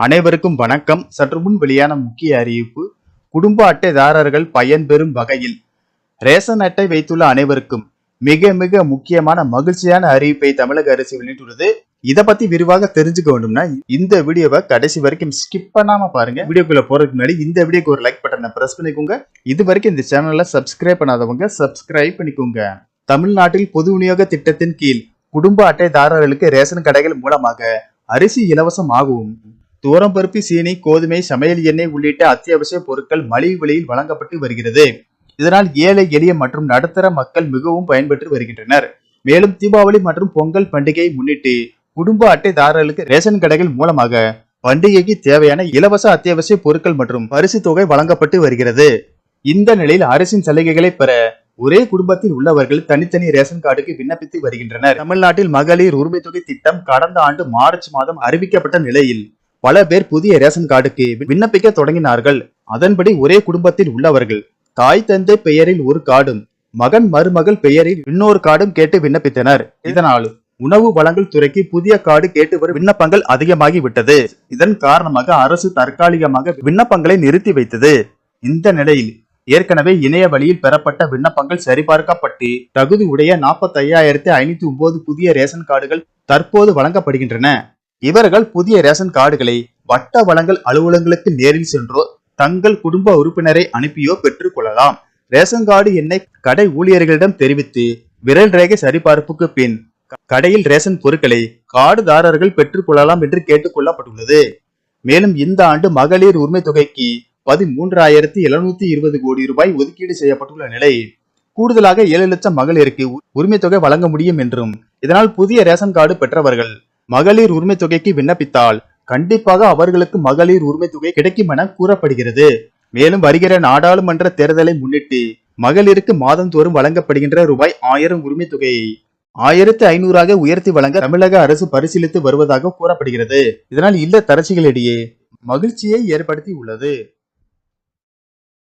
அனைவருக்கும் வணக்கம். சற்று முன் வெளியான முக்கிய அறிவிப்பு குடும்ப அட்டைதாரர்கள் பயன்பெறும் வகையில் ரேஷன் அட்டை வைத்துள்ள அனைவருக்கும் மிக மிக முக்கியமான மகிழ்ச்சியான அறிவிப்பை தமிழக அரசு வெளியிட்டுள்ளது. இதை பத்தி விரிவாக தெரிஞ்சுக்க வேண்டும்னா இந்த வீடியோவை கடைசி வரைக்கும் ஸ்கிப் பண்ணாம பாருங்க. வீடியோக்குள்ள போறதுக்கு முன்னாடி இந்த வீடியோக்கு ஒரு லைக் பட்டனை பிரஸ் பண்ணிக்கோங்க. இது வரைக்கும் இந்த சேனல்ல சப்ஸ்கிரைப் பண்ணாதவங்க சப்ஸ்கிரைப் பண்ணிக்கோங்க. தமிழ்நாட்டில் பொது விநியோக திட்டத்தின் கீழ் குடும்ப அட்டைதாரர்களுக்கு ரேஷன் கடைகள் மூலமாக அரிசி இலவசம் ஆகும். துவரம்பருப்பு சீனி கோதுமை சமையல் எண்ணெய் உள்ளிட்ட அத்தியாவசிய பொருட்கள் மலிவு விலையில் வழங்கப்பட்டு வருகிறது. இதனால் ஏழை எளிய மற்றும் நடுத்தர மக்கள் மிகவும் பயன்பெற்று வருகின்றனர். மேலும் தீபாவளி மற்றும் பொங்கல் பண்டிகையை முன்னிட்டு குடும்ப அட்டைதாரர்களுக்கு ரேஷன் கடைகள் மூலமாக பண்டிகைக்கு தேவையான இலவச அத்தியாவசிய பொருட்கள் மற்றும் பரிசு தொகை வழங்கப்பட்டு வருகிறது. இந்த நிலையில் அரசின் சலுகைகளை பெற ஒரே குடும்பத்தில் உள்ளவர்கள் தனித்தனி ரேஷன் கார்டுக்கு விண்ணப்பித்து வருகின்றனர். தமிழ்நாட்டில் மகளிர் உரிமை தொகை திட்டம் கடந்த ஆண்டு மார்ச் மாதம் அறிவிக்கப்பட்ட நிலையில் பல பேர் புதிய ரேஷன் கார்டுக்கு விண்ணப்பிக்க தொடங்கினார்கள். அதன்படி ஒரே குடும்பத்தில் உள்ளவர்கள். தாய் தந்தை பெயரில் ஒரு கார்டும் மகன் மருமகள் பெயரில் இன்னொரு கார்டும் கேட்டு விண்ணப்பித்தனர். இதனால் உணவு வழங்கல் துறைக்கு புதிய கார்டு கேட்டு வரும் விண்ணப்பங்கள் அதிகமாகி விட்டது. இதன் காரணமாக அரசு தற்காலிகமாக விண்ணப்பங்களை நிறுத்தி வைத்தது. இந்த நிலையில் ஏற்கனவே இணைய வழியில் பெறப்பட்ட விண்ணப்பங்கள் சரிபார்க்கப்பட்டு தகுதி உடைய நாற்பத்தி ஐயாயிரத்தி ஐநூத்தி ஒன்பது புதிய ரேஷன் கார்டுகள் தற்போது வழங்கப்படுகின்றன. இவர்கள் புதிய ரேஷன் கார்டுகளை வட்ட வளங்கள் அலுவலகங்களுக்கு நேரில் சென்றோ தங்கள் குடும்ப உறுப்பினரை அனுப்பியோ பெற்றுக் கொள்ளலாம் ரேஷன் கார்டு எண்ணை கடை ஊழியர்களிடம் தெரிவித்து விரல் ரேகை சரிபார்ப்புக்கு பின் கடையில் ரேஷன் பொருட்களை கார்டுதாரர்கள் பெற்றுக் கொள்ளலாம் என்று கேட்டுக்கொள்ளப்பட்டுள்ளது. மேலும் இந்த ஆண்டு மகளிர் உரிமை தொகைக்கு பதிமூன்றாயிரத்தி எழுநூத்தி இருபது கோடி ரூபாய் ஒதுக்கீடு செய்யப்பட்டுள்ள நிலை கூடுதலாக ஏழு லட்சம் மகளிருக்கு உரிமை தொகை வழங்க முடியும் என்றும் இதனால் புதிய ரேஷன் கார்டு பெற்றவர்கள் மகளிர் உரிமை தொகைக்கு விண்ணப்பித்தால் கண்டிப்பாக அவர்களுக்கு மகளிர் உரிமை தொகை கிடைக்கும் என கூறப்படுகிறது. மேலும் வருகிற நாடாளுமன்ற தேர்தலை முன்னிட்டு மகளிருக்கு மாதந்தோறும் வழங்கப்படுகின்ற ரூபாய் ஆயிரம் உரிமை தொகையை ஆயிரத்தி ஐநூறாக உயர்த்தி வழங்க தமிழக அரசு பரிசீலித்து வருவதாக கூறப்படுகிறது. இதனால் இல்ல தரசிகளிடையே மகிழ்ச்சியை ஏற்படுத்தி உள்ளது